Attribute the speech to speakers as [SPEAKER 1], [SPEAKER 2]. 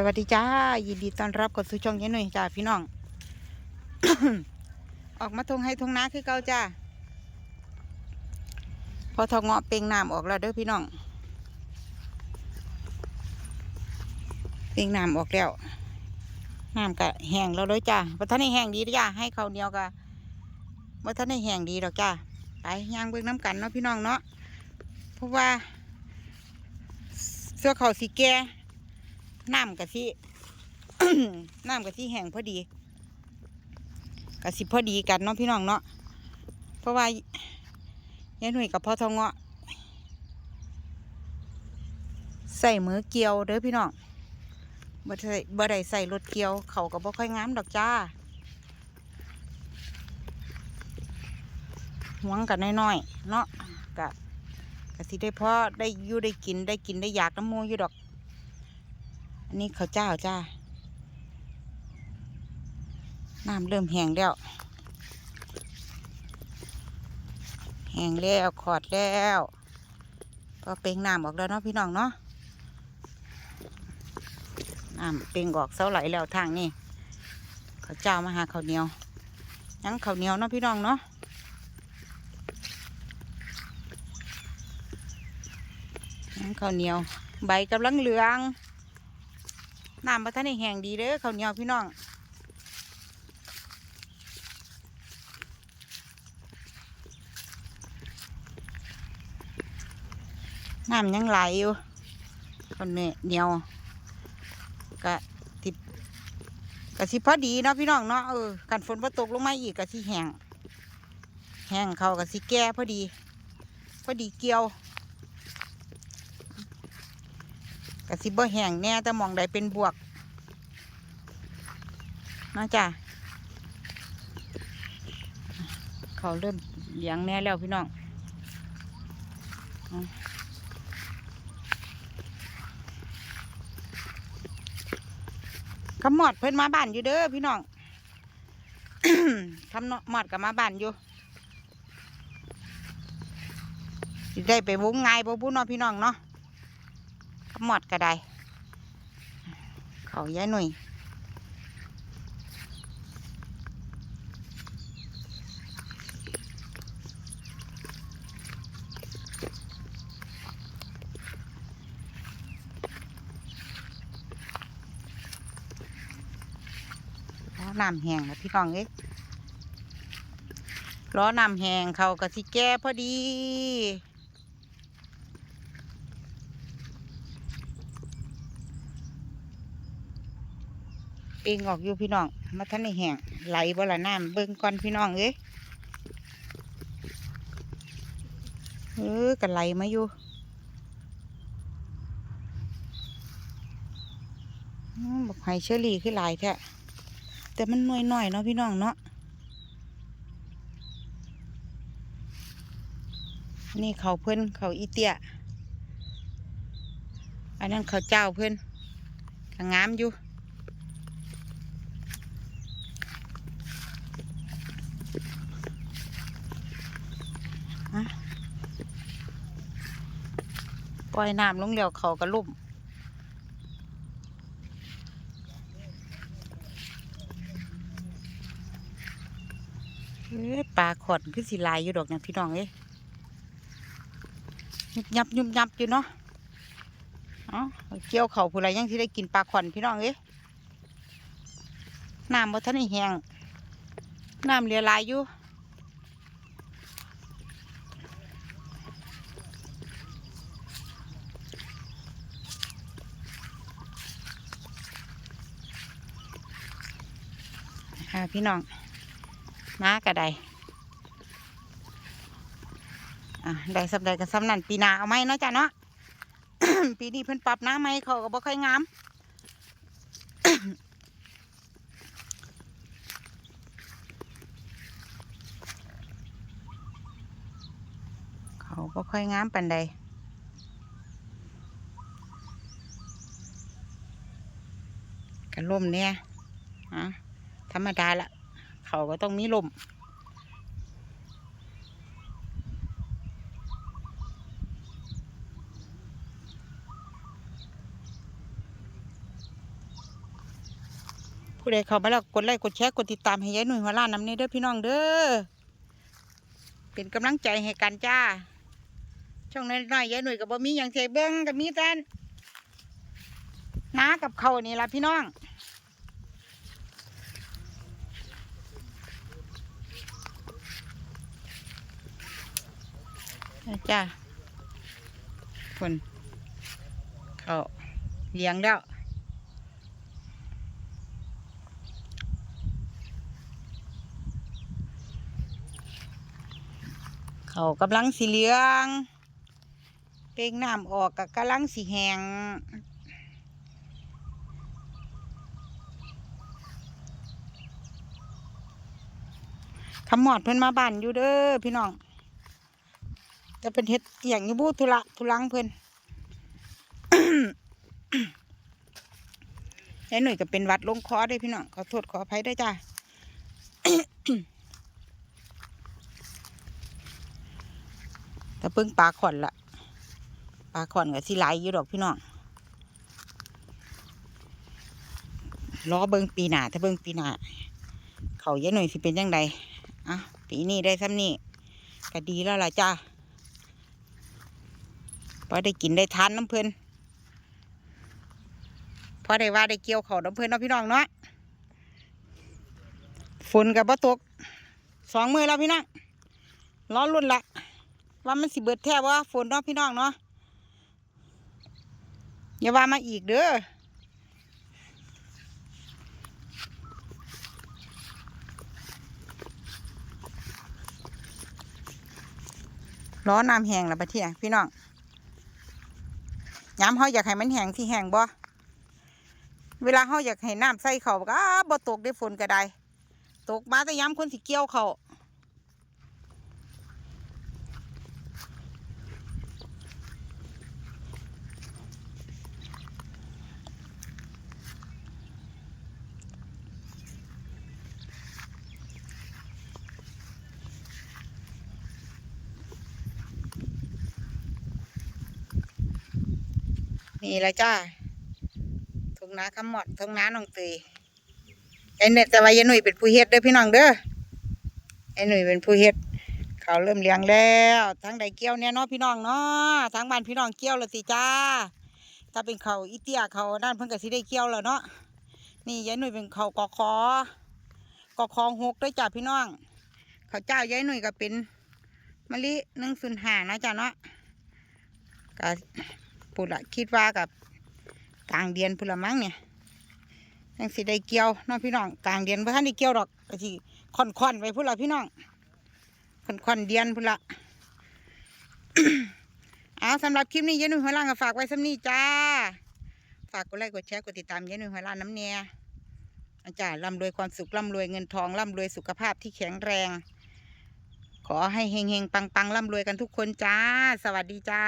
[SPEAKER 1] สวัสดีจ้า ยินดีต้อนรับเข้าสู่ช่องยายหน่อยจ้าพี่น้อง ออกมาทงให้ทงนาคือเก่าจ้า พอทองเงาะเป่งน้ำออกแล้วเด้อพี่น้อง เป่งน้ำออกแล้ว น้ำก็แห้งแล้วเลยจ้าพอท่านให้แห้งดีจ้าให้เขาเหนียวก็ว่าท่านให้แห้งดีดอกจ้าไปย่างเบิ่งน้ำกันเนาะพี่น้องเนาะ เพราะว่าเสื้อเขาสีแก่ น้ำกะทิน้ำกะทิแห้งพอดีกะสิพอดีกันเนาะพี่น้องเนาะเพราะว่ายายหนุ่ยกับพ่อทองเงาะใส่มือเกี่ยวเด้อพี่น้องบ่ได้บ่ได้ใส่รถเกี่ยว เขาก็บ่ค่อยงามดอกจ้าหวงกันน้อยๆเนาะกะกะสิได้พอได้อยู่ได้กินได้กินได้อยากน้ำมูอยู่ดอก อันนี้ข้าวเจ้าจ้าน้ำเริ่มแห้งแล้ว แห้งแล้วขอดแล้วก็เป่งน้ำออกแล้วเนาะพี่น้องเนาะน้ำเป่งออกเสาไหลแล้วทางนี่ข้าวเจ้ามาหาข้าวเหนียวยังข้าวเหนียวเนาะพี่น้องเนาะยังข้าวเหนียว ใบกำลังเหลือง น้ำมาท่านในแห้งดีเด้อข้าวเหนียวพี่น้องน้ำยังไหลอยู่ข้าวเหนียวกะติกะสิพอดีเนาะพี่น้องเนาะเออกันฝนพอตกลงมาอีกกะสิแห้งแห้งเขากะสิแก่พอดี พอดีเกี่ยว กระสิบ่แห้งแน่แต่มองใดเป็นบวกนะจ้ะเขาเริ่มเลี้ยงแน่แล้วพี่น้องคำหมอดเพิ่นมาบ้านอยู่เด้อพี่น้องคำหมอดกับมาบ้านอยู่ได้ไปวงไงบ่บุเนาะพี่น้องเนาะ ขมอดก็ได้เขาย้ายหนุ่ยล้อน้ำแห้งนะพี่น้องเอ้ยล้อน้ำแห้งเขากะสิแก้พอดี ป่งออกอยู่พี่น้อง มาท่านในแห้งไหลบ่ละน้ำเบิ่งก่อนพี่น้องเอ้ยเออกันไหลมาอยู่บอกไฮเชอรี่คือหลายแท้แต่มันน้อยหน่อยเนาะพี่น้องเนาะนี่เขาเพิ่อนเขาอีเตียอันนั้นเขาเจ้าเพิ่อนก็งามอยู่ ล่อยน้ำลงแล้วเขาก็ลุ่มเอ้ยปลาขอดคือสิหลายอยู่ดอกนะพี่น้องเอ้ยยุบยับยุบยับอยู่เนาะเอาเกี่ยวเขาผู้ไรยังที่ได้กินปลาขอนพี่น้องเอ้ยน้ำบ่ทันได้แห้งน้ำเหลือลายอยู่ ค่ะพี่น้องน้ากระไดอะได้สำใดกับสำนันปีนาเอาไหมเนาะจ้ะเนาะ ปีนี้เพิ่นปรับน้ำไหมเขาก็บ่ค่อยงาม เขาบ่ค่อยงามปานใดกันล่มเนี่ยอะ ธรรมดาละเขาก็ต้องมีลมผู้ใดเข้ามาแล้วกดไลค์กดแชร์กดติดตามให้ยายหนุ่ยหัวล้านน้ำนี้เด้อพี่น้องเด้อเป็นกำลังใจให้กันจ้า ช่องน้อยๆยายหนุ่ยกับบ่มีอย่างเสียเบิ้งกับมีแต่น้ากับเขานี่ละพี่น้องเอา จ้าคนเขาเลี้ยงแล้วเขากำลังสีเหลืองเป่งน้ำออกกับกำลังสีแหงขมอดเพิ่นมาบ้านอยู่เด้อพี่น้อง จะเป็นเฮ็ดอย่างนี้บูทุละทุลังเพิ่อนยายหนุ่ยก็เป็นวัดลงคอเด้พี่น้องขอโทษขออภัยด้จ้าแต่เพิ่งปลาขอนละปลาขอนกับสิไหลอยู่ดอกพี่น้องรอเบิ่งปีหนาถ้าเบิ่งปีหนาเขาเยอะหน่อยสิเป็นยังไงอะปีนี้ได้ซ้ำนี่ก็ดีแล้วล่ะจ้า พอได้กินได้ทานน้ำเพลินพอได้ว่าได้เกี่ยวเขาน้ำเพลินเนาะพี่น้องเนาะฝนกับบ่ตกสองมือแล้วพี่น้องร้อนรุ่นละว่ามันสิเบิดแท้ว่าฝนเนาะพี่น้องเนาะอย่าว่ามาอีกเด้อล้อน้ำแห้งแล้วปะเทียพี่น้อง ย้ำเขาอยากให้มันแห้งที่แห้งบ่เวลาเขาอยากให้น้ำใส่เขาก็บ่ตกได้ฝนก็ได้ ตกมาแต่ย้ำคนสิเกี่ยวเขา นี่แหละจ้าทุ่งนาคำหมอดทุ่งนาหนองตยไอเนี่ยแต่ว่ายายหนุ่ยเป็นผู้เฮ็ดเด้อพี่น้องเด้อไอหนุ่ยเป็นผู้เฮ็ดเขาเริ่มเลี้ยงแล้วทั้งใดเกี้ยวเนี่ยเนาะพี่น้องเนาะทั้งบ้านพี่น้องเกี้ยวแล้วสิจ้า ถ้าเป็นเขาอีเตียเขาด้านเพิ่นก็สิได้เกี้ยวแล้วเนาะนี่ยายหนุ่ยเป็นเขากอคอกอคองหกด้วยจ้าพี่น้อง เขาเจ้ายายหนุ่ยก็เป็นมะลิหนึ่งศูนย์ห้านะจ้าเนาะก็ ปุละคิดว่ากับกลางเดือนพุนละมั้งเนี่ยยังสิได้เกี่ยวน้องพี่น้องกลางเดือนเพื่อนได้เกี่ยวดอกก็สิค่อนค่อนๆไปพุ่นละพี่น้องค่อนค่อนๆเดือนพุ่นละเอาสำหรับคลิปนี้เย็นหนุ่ยหัวล่างก็ฝากไว้สำนี้จ้า ฝากกดไลค์กดแชร์กดติดตามเย็นหนุ่ยหัวล่างน้ำเนียอาจารย์ร่ำรวยความสุขร่ำรวยเงินทองร่ำรวยสุขภาพที่แข็งแรง ขอให้เฮงๆปังๆร่ำรวยกันทุกคนจ้า สวัสดีจ้า